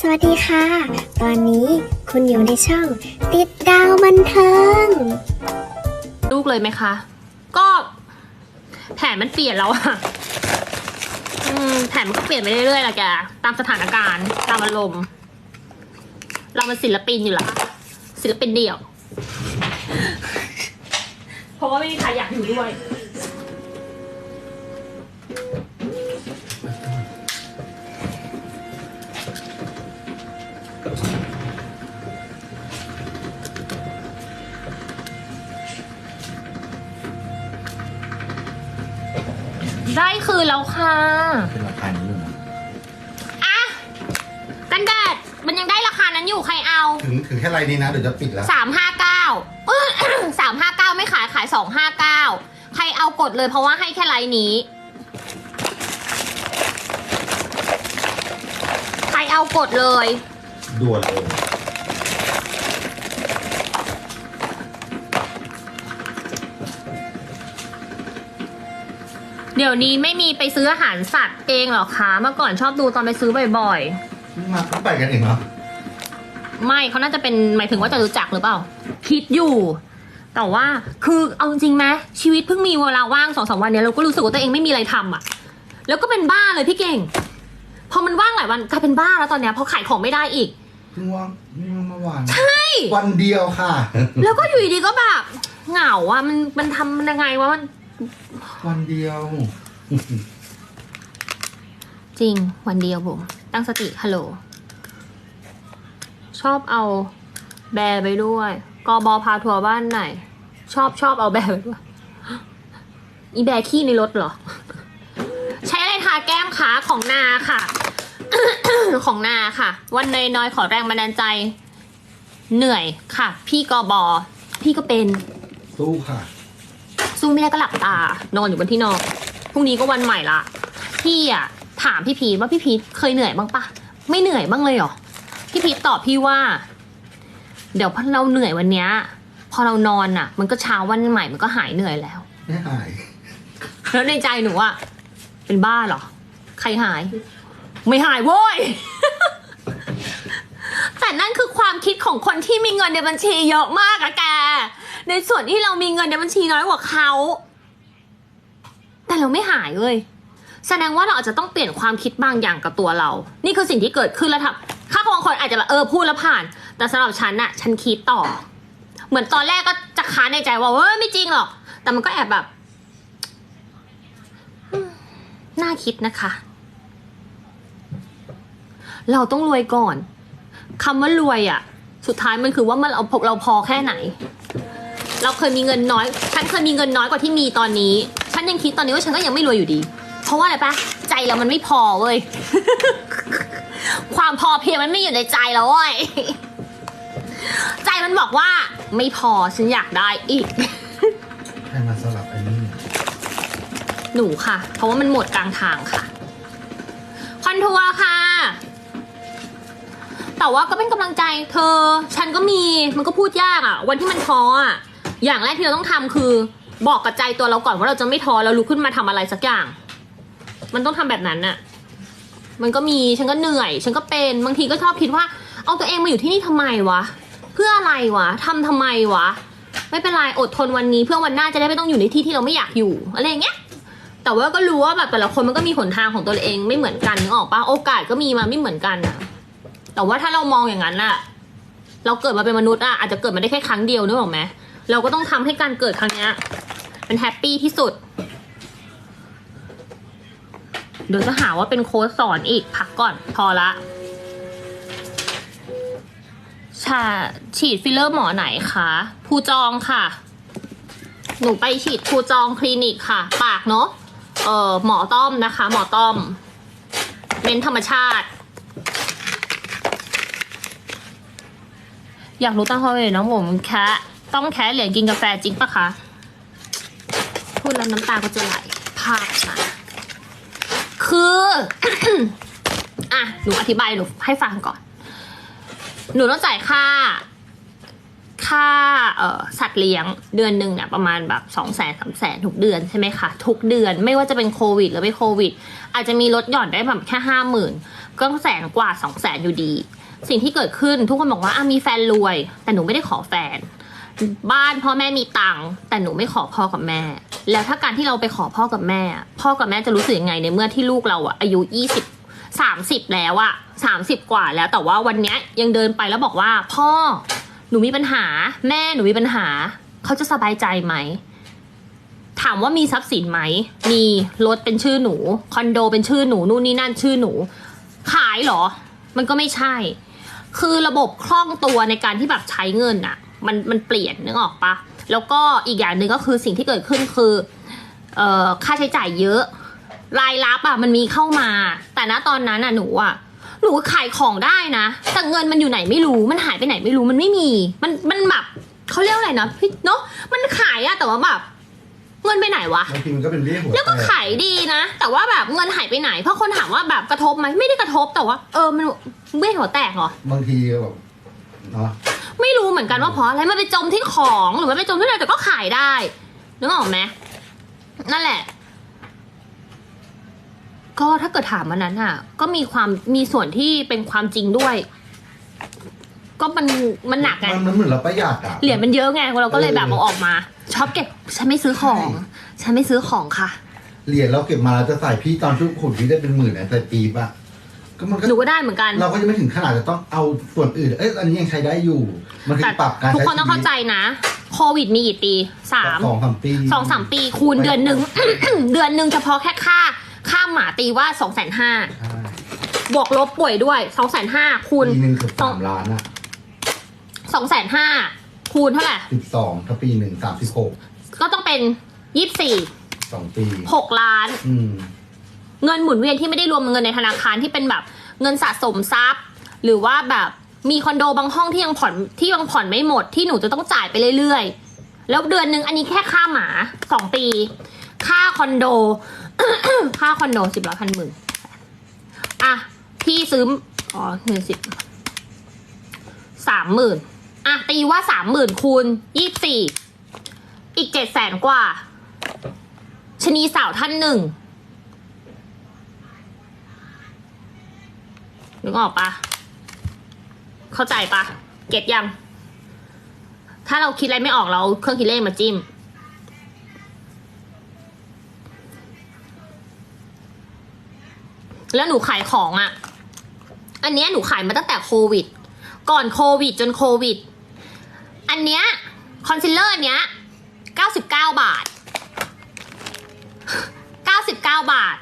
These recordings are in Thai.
สวัสดีค่ะ ตอนนี้คุณอยู่ในช่อง ติดดาวบันเทิง ลูกเลยไหมคะ ก็ แผนมันเปลี่ยนแล้วอะอืมแผนมันก็เปลี่ยนไปเรื่อยๆแหละแก ตามสถานการณ์ ตามอารมณ์ เรามันศิลปินอยู่ละศิลปินเดี่ยว เพราะว่าไม่มีใครอยากอยู่ด้วย ได้คืนแล้วค่ะ เป็นราคานี้อยู่นะอะกันแดดมันยังได้ราคานั้นอยู่ใครเอาถึงถึงแค่ไรนี้นะ เดี๋ยวจะปิดแล้ว สามห้าเก้าสามห้าเก้าไม่ขายขายสองห้าเก้าใครเอากดเลยเพราะว่าให้แค่ไลน์นี้ ใครเอากดเลย ด่วนเลย เดี๋ยวนี้ไม่มีไปซื้ออาหารสัตว์เองเหรอคะเมื่อก่อนชอบดูตอนไปซื้อบ่อยมาเพิ่งไปกันเองเหรอๆ ไม่เขาน่าจะเป็นหมายถึงว่าจะรู้จักหรือเปล่า คิดอยู่ แต่ว่าคือเอาจริงไหมชีวิตเพิ่งมีเวลาว่างสองสามวันเนี้ยเราก็รู้สึกว่าตัวเองไม่มีอะไรทำอะ แล้วก็เป็นบ้าเลยพี่เก่ง พอมันว่างหลายวันกลายเป็นบ้าแล้วตอนเนี้ยพอขายของไม่ได้อีก เพิ่งว่างนี่เมื่อวาน ใช่ วันเดียวค่ะ แล้วก็อยู่ดีๆก็แบบเหงาอะมันมันทำมันยังไงวะมัน วันเดียว จริงวันเดียวผมตั้งสติฮัลโหล ชอบเอาแบร์ไปด้วย กอบอพาทัวร์บ้านไหน ชอบชอบเอาแบร์ไปด้วย อีแบร์ขี้ในรถเหรอ ใช้อะไรทาแก้มขาของนาค่ะ ของนาค่ะ วันน้อยๆขอแรงบันดาลใจ เหนื่อยค่ะ พี่กอบอพี่ก็เป็นสู้ค่ะ สู้ไม่ได้ก็หลับตา นอนอยู่บนที่นอนพรุ่งนี้ก็วันใหม่ละพี่อะถามพี่พีทว่าพี่พีทเคยเหนื่อยบ้างปะไม่เหนื่อยบ้างเลยเหรอพี่พีทตอบพี่ว่า เดี๋ยวพอเราเหนื่อยวันเนี้ยพอเรานอนอะ มันก็เช้าวันใหม่มันก็หายเหนื่อยแล้ว ไม่หายแล้วในใจหนูอะเป็นบ้าเหรอ ใครหาย ไม่หายโว้ย แต่นั่นคือความคิดของคนที่มีเงินในบัญชีเยอะมากอะแก ในส่วนที่เรามีเงินในบัญชีน้อยกว่าเขา แต่เราไม่หายเลย แสดงว่าเราอาจจะต้องเปลี่ยนความคิดบางอย่างกับตัวเรา นี่คือสิ่งที่เกิดขึ้นแล้วทำข้าบางคนอาจจะแบบเออพูดแล้วผ่าน แต่สำหรับฉันอะฉันคิดต่อ เหมือนตอนแรกก็จะค้านในใจว่าเออไม่จริงหรอก แต่มันก็แอบแบบน่าคิดนะคะ เราต้องรวยก่อนคำว่ารวยอะ่ะ สุดท้ายมันคือว่ามันเราเราพอแค่ไหน เราเคยมีเงินน้อย ฉันเคยมีเงินน้อยกว่าที่มีตอนนี้ ฉันยังคิดตอนนี้ว่าฉันก็ยังไม่รวยอยู่ดี เพราะว่าอะไรปะใจเรามันไม่พอเว้ย ความพอเพียงมันไม่อยู่ในใจแล้วเว้ย ใจมันบอกว่า ไม่พอฉันอยากได้อีก ให้มาสลับอันนี้หนูค่ะ เพราะว่ามันหมดกลางทางค่ะ คอนทัวร์ค่ะ แต่ว่าก็เป็นกำลังใจเธอ ฉันก็มี มันก็พูดยากอะวันที่มันท้ออะ อย่างแรกที่เราต้องทำคือบอกกับใจตัวเราก่อนว่าเราจะไม่ท้อแล้วลุกขึ้นมาทำอะไรสักอย่าง มันต้องทำแบบนั้นน่ะ มันก็มีฉันก็เหนื่อย ฉันก็เป็นบางทีก็ชอบคิดว่า เอาตัวเองมาอยู่ที่นี่ทำไมวะ เพื่ออะไรวะทำทำไมวะ ไม่เป็นไรอดทนวันนี้ เพื่อวันหน้าจะได้ไม่ต้องอยู่ในที่ที่เราไม่อยากอยู่อะไรอย่างเงี้ยแต่ว่าก็รู้ว่าแบบแต่ละคนมันก็มีหนทางของตัวเองไม่เหมือนกันนึกออกปะโอกาสก็มีมาไม่เหมือนกันอะแต่ว่าถ้าเรามองอย่างนั้นอะเราเกิดมาเป็นมนุษย์อะอาจจะเกิดมาได้แค่ครั้งเดียวนึกออกไหม เราก็ต้องทำให้การเกิดครั้งเนี้ยเป็นแฮปปี้ที่สุด เดี๋ยวจะหาว่าเป็นโค้ดสอนอีกพักก่อนพอละชาฉีดฟิลเลอร์หมอไหนคะภูจองค่ะ หนูไปฉีดภูจองคลินิกค่ะ ปากเนาะเออหมอต้อมนะคะ หมอต้อมเน้นธรรมชาติ อยากรู้ตั้งข้อเลยน้องผมแคะ ต้องแคะเหรียญกินกาแฟจริงปะคะ พูดแล้วน้ำตาก็จะไหลภาพมาคืออะหนูอธิบายหนูให้ฟังก่อน หนูต้องจ่ายค่า ค่าเอ่อสัตว์เลี้ยงเดือนหนึ่งเนี่ยประมาณแบบสองแสนสามแสนทุกเดือนใช่ไหมคะทุกเดือนไม่ว่าจะเป็นโควิด หรือไม่โควิด อาจจะมีลดหย่อนได้แบบแค่ห้าหมื่นก็แสนกว่าสองแสนอยู่ดี สิ่งที่เกิดขึ้นทุกคนบอกว่าอะมีแฟนรวย แต่หนูไม่ได้ขอแฟน บ้านพ่อแม่มีตังค์แต่หนูไม่ขอพ่อกับแม่ แล้วถ้าการที่เราไปขอพ่อกับแม่ พ่อกับแม่จะรู้สึกยังไงในเมื่อที่ลูกเราอะอายุยี่สิบสามสิบแล้วอะสามสิบกว่าแล้วแต่ว่าวันเนี้ยยังเดินไปแล้วบอกว่า พ่อหนูมีปัญหา แม่หนูมีปัญหา เขาจะสบายใจไหม ถามว่ามีทรัพย์สินไหม มีรถเป็นชื่อหนู คอนโดเป็นชื่อหนูนู่นนี่นั่นชื่อหนู ขายเหรอ มันก็ไม่ใช่ คือระบบคล่องตัวในการที่แบบใช้เงินอะ มันมันเปลี่ยนนึกออกปะแล้วก็อีกอย่างหนึ่งก็คือสิ่งที่เกิดขึ้นคือเอ่อค่าใช้จ่ายเยอะ รายรับอะมันมีเข้ามา แต่ณตอนนั้นอะหนูอะหนูขายของได้นะ แต่เงินมันอยู่ไหนไม่รู้ มันหายไปไหนไม่รู้มันไม่มี มันมันแบบเขาเรียกว่าอะไรนะพี่เนาะมันขายอะแต่ว่าแบบเงินไปไหนวะบางทีมันก็เป็นเบี้ยหัวแล้วก็แตขายดีนะ แต่ว่าแบบเงินหายไปไหน เพราะคนถามว่าแบบกระทบไหมไม่ได้กระทบแต่ว่า เออมันเบี้ยหัวแตกเหรอบางทีแบบเนาะ ไม่รู้เหมือนกันว่าเพราะอะไรมันไปจมที่ของหรือมันไปจมที่อะไรแต่ก็ขายได้นึกออกไหมนั่นแหละ ก็ถ้าเกิดถามมันนั้นอะ ก็มีความมีส่วนที่เป็นความจริงด้วย ก็มันมันหนักไงมันมันเหมือนเราประหยัดอะเหรียญมันเยอะไงเราก็เลยแบบเออเอาออกมาชอบเก็บฉันไม่ซื้อของ ฉันไม่ซื้อของค่ะ เหรียญเราเก็บมาเราจะใส่พี่ตอนชุดขุดพี่ได้เป็นหมื่นนะแต่ปีบอะ ก็มันก็หนูก็ได้เหมือนกัน เราก็จะไม่ถึงขนาดจะต้องเอาส่วนอื่น เอ้ยอันนี้ยังใช้ได้อยู่ มันคือแต่ปรับการทุกใช้คนต้องเข้าใจนะ โควิดมีกี่ปีสามสองสามปีสองสามปีคูณเดือนหนึ่ง เดือนหนึ่งเฉพาะแค่ค่า ค่าหมาตีว่าสองแสนห้าใช่บวกลบป่วยด้วยสองแสนห้าคูณปีหนึ่งเกือบสามล้านอะสองแสนห้าคูณเท่าไหร่สิบสองถ้าปีหนึ่งสามสิบหกก็ต้องเป็นยี่สี่สองปีหกล้าน อืม เงินหมุนเวียนที่ไม่ได้รวมเงินในธนาคารที่เป็นแบบเงินสะสมทรัพย์ หรือว่าแบบมีคอนโดบางห้องที่ยังผ่อนที่ยังผ่อนไม่หมดที่หนูจะต้องจ่ายไปเรื่อยๆ แล้วเดือนหนึ่งอันนี้แค่ค่าหมาสองปี ค่าคอนโด ค่าคอนโดสิบร้อยพันหมื่นอะพี่ซื้ออ๋อหนึ่งสิบสามหมื่นอะตีว่าสามหมื่นคูณยี่สี่อีกเจ็ดแสนกว่าชนีสาวท่านหนึ่ง นึกออกปะเข้าใจปะเก็ตยัง ถ้าเราคิดอะไรไม่ออกเราเอาเครื่องคิดเลขมาจิ้ม แล้วหนูขายของอะ่ะ อันเนี้ยหนูขายมาตั้งแต่โควิด ก่อนโควิดจนโควิด อันเนี้ยคอนซีลเลอร์เนี้ยเก้าสิบเก้าบาทเก้าสิบเก้าบาท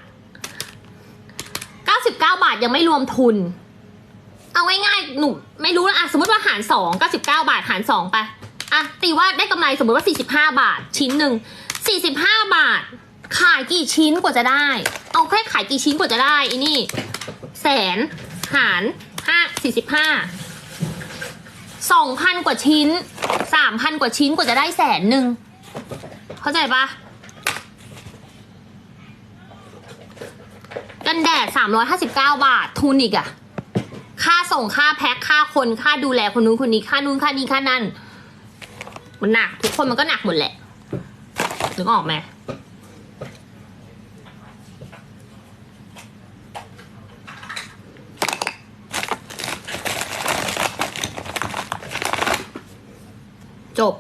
เก้าสิบเก้าบาทยังไม่รวมทุน เอาง่ายๆหนูไม่รู้นะอะสมมติว่าหารสองเก้าสิบเก้าบาทหารสองไปอะตีว่าได้กำไรสมมติว่าสี่สิบห้าบาทชิ้นหนึ่งสี่สิบห้าบาท ขายกี่ชิ้นกว่าจะได้ เอาแค่ขายกี่ชิ้นกว่าจะได้อีนี่ แสนหารห้าสี่สิบห้าสองพันกว่าชิ้นสามพันกว่าชิ้นกว่าจะได้แสนหนึ่งเข้าใจปะ กันแดด 359 บาท ทุนอีกอะค่าส่งค่าแพ็คค่าคนค่าดูแลคนนู้นคนนี้ค่านู้นค่านี้ค่านั่น มันหนัก ทุกคนมันก็หนักหมดแหละนึกออกไหมจบ